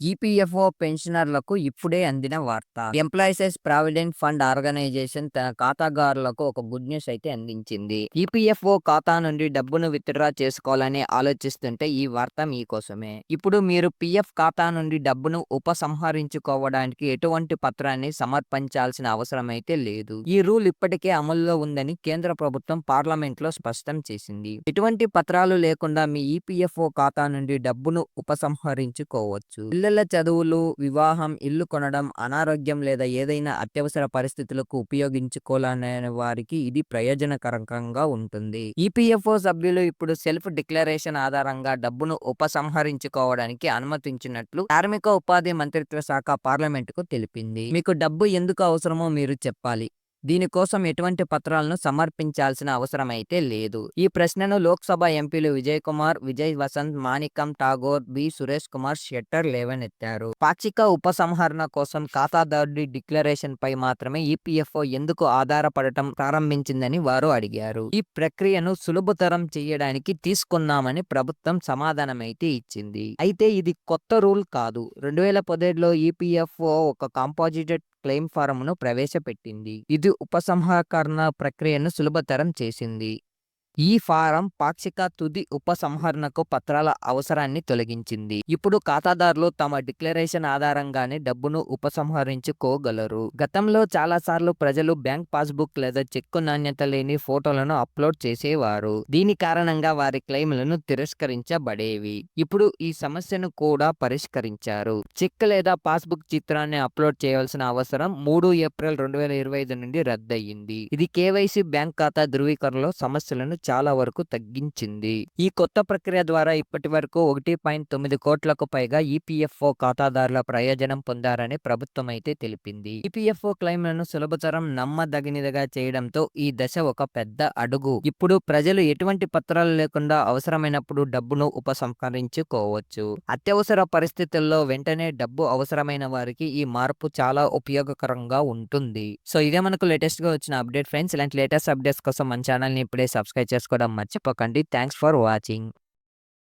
EPFO పెన్షనర్లకు ఇప్పుడే అందిన వార్త. ఎంప్లాయిసెస్ ప్రావిడెంట్ ఫండ్ ఆర్గనైజేషన్ తన ఖాతాదారులకు ఒక గుడ్ న్యూస్ అయితే అందించింది. ఈపీఎఫ్ఓ ఖాతా నుండి డబ్బును విత్డ్రా చేసుకోవాలని ఆలోచిస్తుంటే ఈ వార్త మీకోసమే ఇప్పుడు మీరు పిఎఫ్ ఖాతా నుండి డబ్బును ఉపసంహరించుకోవడానికి ఎటువంటి పత్రాన్ని సమర్పించాల్సిన అవసరం అయితే లేదు. ఈ రూల్ ఇప్పటికే అమల్లో ఉందని కేంద్ర ప్రభుత్వం పార్లమెంట్లో స్పష్టం చేసింది. ఎటువంటి పత్రాలు లేకుండా మీ ఈపీఎఫ్ఓ ఖాతా నుండి డబ్బును ఉపసంహరించుకోవచ్చు. పిల్లల చదువులు వివాహం ఇల్లు కొనడం అనారోగ్యం లేదా ఏదైనా అత్యవసర పరిస్థితులకు ఉపయోగించుకోవాలనే వారికి ఇది ప్రయోజనకరంగా ఉంటుంది. ఈపీఎఫ్ఓ సభ్యులు ఇప్పుడు సెల్ఫ్ డిక్లరేషన్ ఆధారంగా డబ్బును ఉపసంహరించుకోవడానికి అనుమతించినట్లు కార్మిక ఉపాధి మంత్రిత్వ శాఖ పార్లమెంటుకు తెలిపింది. మీకు డబ్బు ఎందుకు అవసరమో మీరు చెప్పాలి. దీనికోసం ఎటువంటి పత్రాలను సమర్పించాల్సిన అవసరమైతే లేదు. ఈ ప్రశ్నను లోక్సభ ఎంపీలు విజయ్ కుమార్ విజయ్ వసంత్ మాణికం ఠాగోర్ బి. సురేష్ కుమార్ షెట్టర్ లేవనెత్తారు. పాక్షిక ఉపసంహరణ కోసం ఖాతాదారుడి డిక్లరేషన్ పై మాత్రమే ఈపీఎఫ్ఓ ఎందుకు ఆధారపడటం ప్రారంభించిందని వారు అడిగారు. ఈ ప్రక్రియను సులభతరం చేయడానికి తీసుకున్నామని ప్రభుత్వం సమాధానమైతే ఇచ్చింది. అయితే ఇది కొత్త రూల్ కాదు. రెండు వేల పదిహేడులో ఈపీఎఫ్ఓ ఒక కాంపోజిటెడ్ క్లెయిమ్ ఫారంను ప్రవేశపెట్టింది. ఇది ఉపసంహకరణ ప్రక్రియను సులభతరం చేసింది. ఈ ఫారం పాక్షిక తుది ఉపసంహరణకు పత్రాల అవసరాన్ని తొలగించింది. ఇప్పుడు ఖాతాదారులు తమ డిక్లరేషన్ ఆధారంగానే డబ్బును ఉపసంహరించుకోగలరు. గతంలో చాలాసార్లు ప్రజలు బ్యాంక్ పాస్బుక్ లేదా చెక్కు నాణ్యత లేని ఫోటోలను అప్లోడ్ చేసేవారు. దీని కారణంగా వారి క్లెయిమ్లను తిరస్కరించబడేవి. ఇప్పుడు ఈ సమస్యను కూడా పరిష్కరించారు. చెక్ లేదా పాస్బుక్ చిత్రాన్ని అప్లోడ్ చేయవలసిన అవసరం మూడు ఏప్రిల్ రెండు వేల ఇరవై ఐదు నుండి రద్దయింది. ఇది కేవైసీ బ్యాంక్ ఖాతా ధృవీకరణలో సమస్యలను చాలా వరకు తగ్గించింది. ఈ కొత్త ప్రక్రియ ద్వారా ఇప్పటి వరకు ఒకటి పాయింట్ తొమ్మిది కోట్లకు పైగా ఈపీఎఫ్ఓ ఖాతాదారుల ప్రయోజనం పొందారని ప్రభుత్వం అయితే తెలిపింది ఈపీఎఫ్ఓ క్లెయిమ్లను సులభతరం నమ్మదగినదిగా చేయడంతో ఈ దశ ఒక పెద్ద అడుగు. ఇప్పుడు ప్రజలు ఎటువంటి పత్రాలు లేకుండా అవసరమైనప్పుడు డబ్బును ఉపసంహరించుకోవచ్చు. అత్యవసర పరిస్థితుల్లో వెంటనే డబ్బు అవసరమైన వారికి ఈ మార్పు చాలా ఉపయోగకరంగా ఉంటుంది. సో ఇదే మనకు లేటెస్ట్గా వచ్చిన అప్డేట్ ఫ్రెండ్స్. ఇలాంటి లేటెస్ట్ అప్డేట్స్ కోసం మన ఛానల్ని ఇప్పుడే సబ్స్క్రైబ్ చేసుకోవడం మర్చిపోకండి. Thanks for watching.